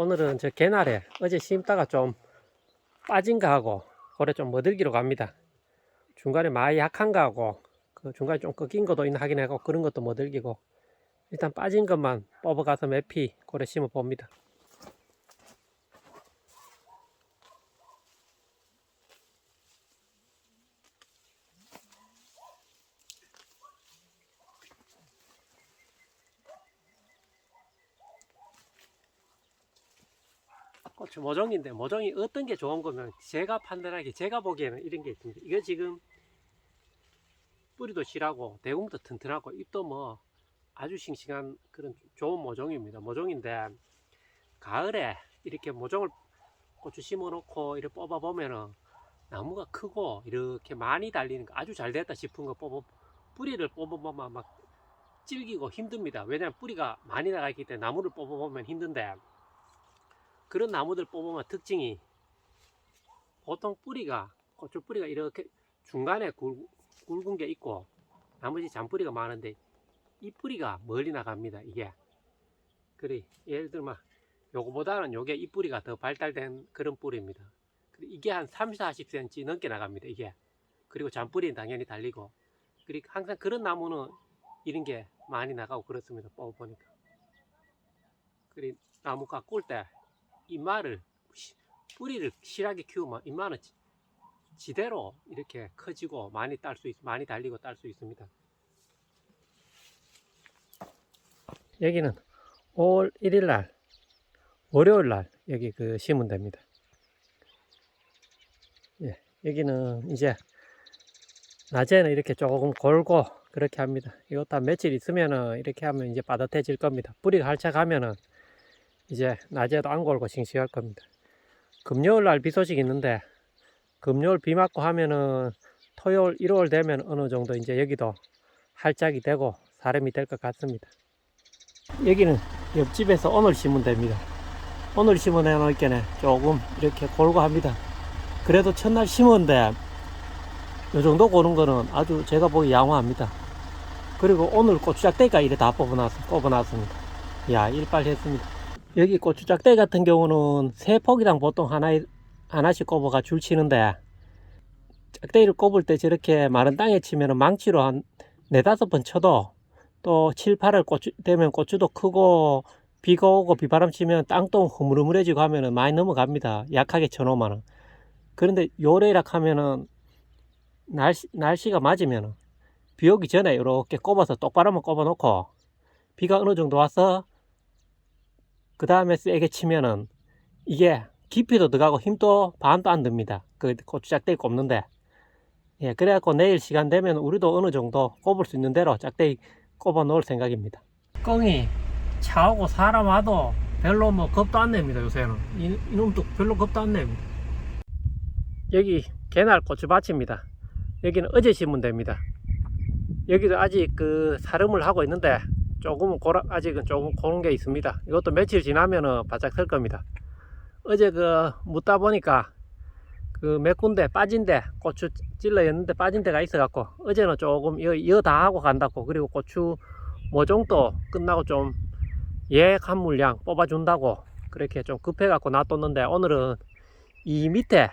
오늘은 저 개나래 어제 심다가 좀 빠진 거 하고 올해 좀 머들기로 갑니다. 중간에 많이 약한 거 하고 그 중간에 좀 꺾인 것도 있나 하긴 하고 그런 것도 머들기고 일단 빠진 것만 뽑아가서 매피 고래 심어 봅니다. 고추 모종인데 모종이 어떤 게 좋은 거면 제가 판단하기 제가 보기에는 이런 게 있습니다. 이거 지금 뿌리도 실하고 대궁도 튼튼하고 잎도 뭐 아주 싱싱한 그런 좋은 모종입니다. 모종인데 가을에 이렇게 모종을 고추 심어놓고 이렇게 뽑아보면은 나무가 크고 이렇게 많이 달리는 거 아주 잘 됐다 싶은 거 뽑아 뿌리를 뽑아보면 막 질기고 힘듭니다. 왜냐하면 뿌리가 많이 나가 있기 때문에 나무를 뽑아보면 힘든데 그런 나무들 뽑으면 특징이 보통 뿌리가 고추 뿌리가 이렇게 중간에 굵, 굵은 게 있고 나머지 잔뿌리가 많은데 이 뿌리가 멀리 나갑니다 이게. 그래 예를 들면 요거보다는 요게 이 뿌리가 더 발달된 그런 뿌리입니다. 이게 한 3, 40cm 넘게 나갑니다 이게. 그리고 잔뿌리는 당연히 달리고. 그리고 항상 그런 나무는 이런 게 많이 나가고 그렇습니다 뽑아보니까. 그리고 나무가 꿀 때 이마를 시- 뿌리를 실하게 키우면 이마는 지- 지대로 이렇게 커지고 많이 딸수 있, 많이 달리고 딸 수 있습니다. 여기는 5월 1일 날 월요일 날 여기 그 심으면 됩니다. 예, 여기는 이제 낮에는 이렇게 조금 골고 그렇게 합니다. 이것도 한 며칠 있으면은 이렇게 하면 이제 빠듯해질 겁니다. 뿌리가 활착하면은 이제 낮에도 안 골고 싱싱할 겁니다. 금요일 날 비 소식 있는데 금요일 비 맞고 하면은 토요일 일요일 되면 어느 정도 이제 여기도 활짝이 되고 사람이 될 것 같습니다. 여기는 옆집에서 오늘 심으면 됩니다. 오늘 심어 내놓을 게네 조금 이렇게 골고 합니다. 그래도 첫날 심었는데 이 정도 고는 거는 아주 제가 보기 양호합니다. 그리고 오늘 고추장대가 이래 다 뽑아놨, 뽑아놨습니다. 야, 일빨 했습니다. 여기 고추 짝대 같은 경우는 세 폭이당 보통 하나 하나씩 꼽아가 줄 치는데 짝대기를 꼽을 때 저렇게 마른 땅에 치면 망치로 한 네다섯 번 쳐도 또 7, 8월 고추 되면 고추도 크고 비가 오고 비바람 치면 땅도 흐물흐물해지고 하면은 많이 넘어갑니다. 약하게 쳐놓으면은. 그런데 요래락 하면은 날씨, 날씨가 맞으면은 비 오기 전에 이렇게 꼽아서 똑바로만 꼽아 놓고 비가 어느 정도 와서 그 다음에 세게 치면은 이게 깊이도 들어가고 힘도 반도 안 듭니다. 그 고추짝대기 꼽는데. 예, 그래갖고 내일 시간 되면 우리도 어느 정도 꼽을 수 있는 대로 짝대기 꼽아 놓을 생각입니다. 꽁이 차오고 사람 와도 별로 뭐 겁도 안 냅니다, 요새는. 이, 이놈도 별로 겁도 안 냅니다. 여기 개날 고추밭입니다. 여기는 어제 심으면 됩니다. 여기도 아직 그 사름을 하고 있는데 조금은 고라, 아직은 조금 고른 게 있습니다. 이것도 며칠 지나면은 바짝 설 겁니다. 어제 그 묻다 보니까 그 몇 군데 빠진 데 고추 찔러였는데 빠진 데가 있어 갖고 어제는 조금 이거, 이거 다 하고 간다고 그리고 고추 모종도 끝나고 좀 예약한 물량 뽑아준다고 그렇게 좀 급해 갖고 놔뒀는데 오늘은 이 밑에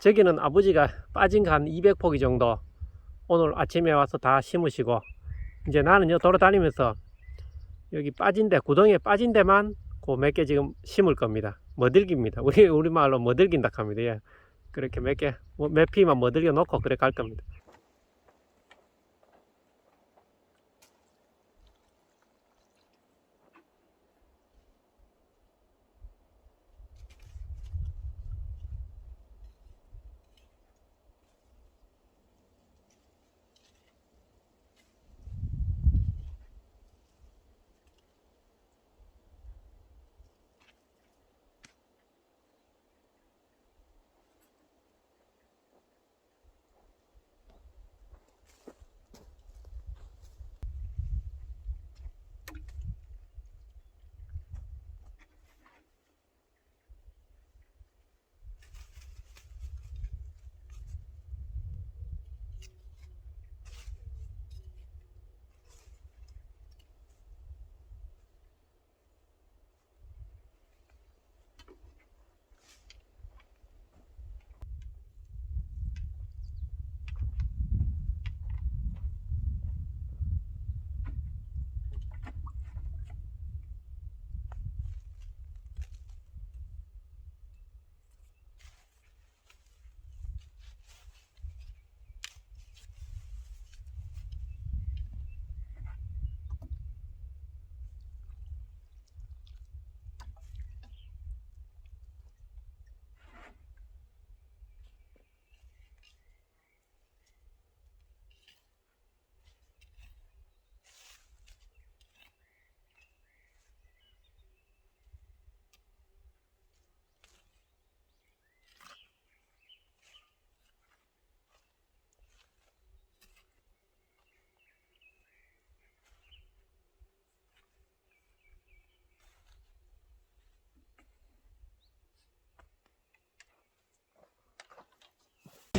저기는 아버지가 빠진 거한 200포기 정도 오늘 아침에 와서 다 심으시고 이제 나는 요 돌아다니면서 여기 빠진 데 구덩이에 빠진 데만 그 몇 개 지금 심을 겁니다. 머들기입니다. 우리 우리 말로 머들긴다 합니다. 예. 그렇게 몇 개, 뭐몇 피만 머들겨 놓고 그래 갈 겁니다.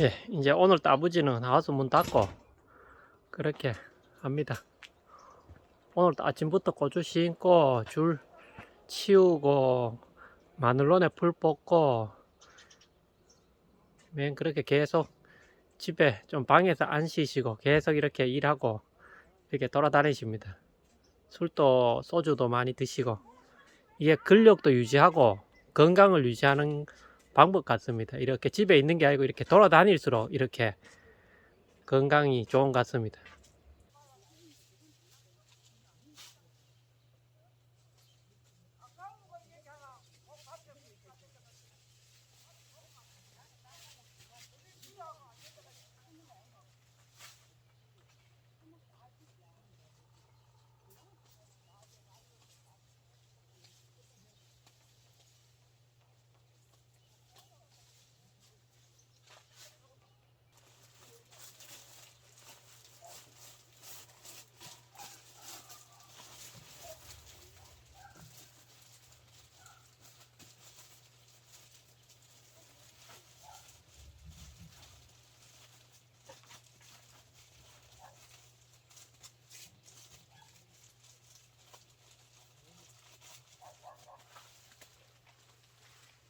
예, 이제 오늘 또 아버지는 나와서 문 닫고 그렇게 합니다. 오늘 또 아침부터 고추 심고 줄 치우고 마늘론에 풀 뽑고 맨 그렇게 계속 집에 좀 방에서 안 쉬시고 계속 이렇게 일하고 이렇게 돌아다니십니다. 술도 소주도 많이 드시고 이게 근력도 유지하고 건강을 유지하는 방법 같습니다. 이렇게 집에 있는 게 아니고 이렇게 돌아다닐수록 이렇게 건강이 좋은 것 같습니다.